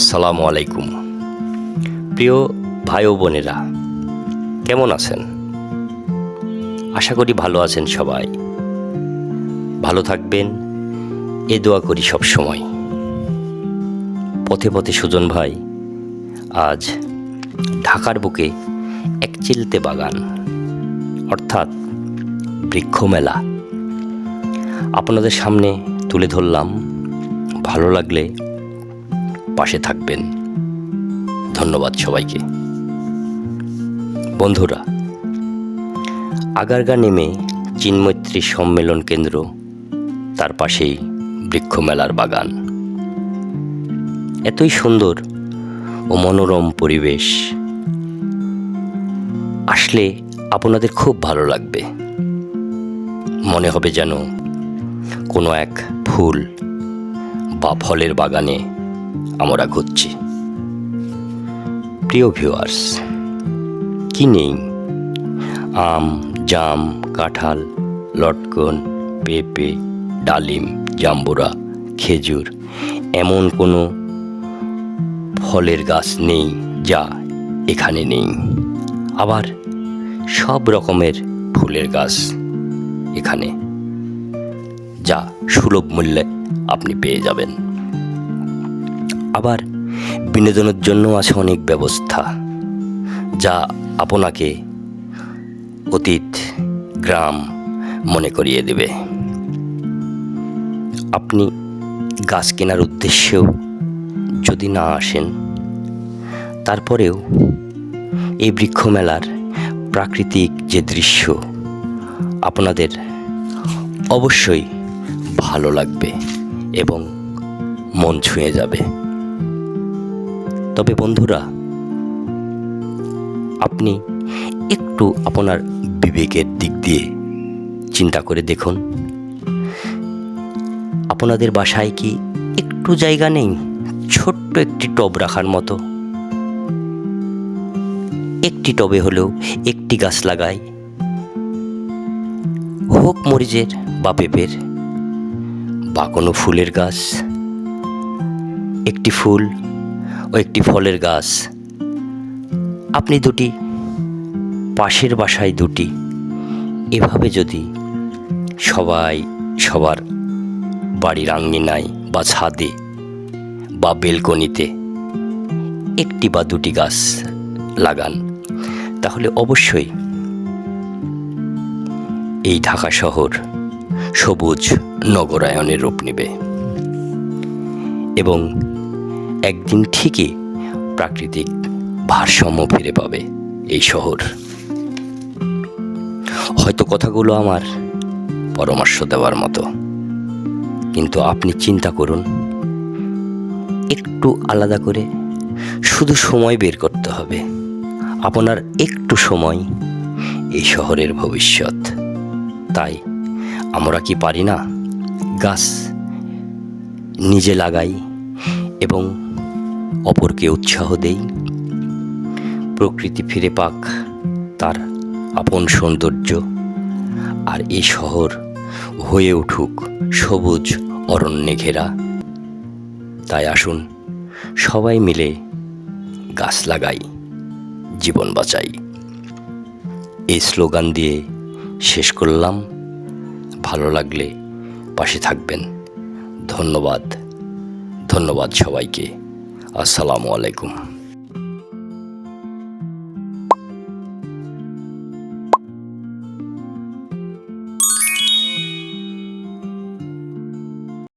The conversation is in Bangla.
আসসালামু আলাইকুম। প্রিয় ভাই ও বোনেরা, কেমন আছেন? আশা করি ভালো আছেন সবাই। ভালো থাকবেন, এ দোয়া করি সব সময়। পথে পথে সুজন ভাই, আজ ঢাকার বুকে এক চিলতে বাগান, অর্থাৎ বৃক্ষ মেলা আপনাদের সামনে তুলে ধরলাম। ভালো লাগলে পাশে থাকবেন। ধন্যবাদ সবাইকে। বন্ধুরা, আগারগা নেমে চিন্মৈত্রী সম্মেলন কেন্দ্র, তার পাশেই বৃক্ষমেলার বাগান। এতই সুন্দর ও মনোরম পরিবেশ। আসলে আপনাদের খুব ভালো লাগবে। মনে হবে যেন কোনো এক ফুল বা ফলের বাগানে আমরা ঘুরছি। প্রিয় ভিউয়ার্স কি নেই? আম, জাম, কাঁঠাল, লটকন, পেঁপে, ডালিম, জাম্বুরা, খেজুর, এমন কোনো ফলের গাছ নেই যা এখানে নেই। আবার সব রকমের ফুলের গাছ এখানে, যা সুলভ মূল্যে আপনি পেয়ে যাবেন। আবার বিনোদনের জন্য আছে অনেক ব্যবস্থা, যা আপনাকে অতীত, গ্রাম মনে করিয়ে দেবে। আপনি গাছ কেনার উদ্দেশ্যেও যদি না আসেন, তারপরেও এই বৃক্ষ মেলার প্রাকৃতিক যে দৃশ্য, আপনাদের অবশ্যই ভালো লাগবে এবং মন ছুঁয়ে যাবে। তবে বন্ধুরা, আপনি একটু আপনার বিবেকের দিক দিয়ে চিন্তা করে দেখুন। আপনাদের বাসায় কি একটু জায়গা নেই? ছোট্ট একটি টব রাখার মতো। একটি টবে হলেও একটি গাছ লাগাই। হোক মরিচের বা পেঁপের, বা কোনো ফুলের গাছ। একটি ফুল ও একটি ফলের গাছ। আপনি দুটি, পাশের বাসায় দুটি। এভাবে যদি সবাই সবার বাড়ির আঙ্গিনায় বা ছাদে বা বেলকনিতে একটি বা দুটি গাছ লাগান, তাহলে অবশ্যই এই ঢাকা শহর সবুজ নগরায়নের রূপ নেবে। এবং একদিন ঠিকই প্রাকৃতিক ভারসাম্য ফিরে পাবে এই শহর। হয়তো কথাগুলো আমার পরামর্শ দেওয়ার মতো। কিন্তু আপনি চিন্তা করুন, একটু আলাদা করে শুধু সময় বের করতে হবে। আপনার একটু সময় এই শহরের ভবিষ্যৎ। তাই আমরা কি পারি না? গাছ নিজে লাগাই এবং অপরকে উৎসাহ দেই। প্রকৃতি ফিরে পাক তার আপন সৌন্দর্য। আর এই শহর হয়ে উঠুক সবুজ অরণ্যে ঘেরা। তাই আসুন সবাই মিলে গাছ লাগাই, জীবন বাঁচাই। এই স্লোগান দিয়ে শেষ করলাম। ভালো লাগলে পাশে থাকবেন। ধন্যবাদ। ধন্যবাদ সবাইকে। আসসালামু আলাইকুম।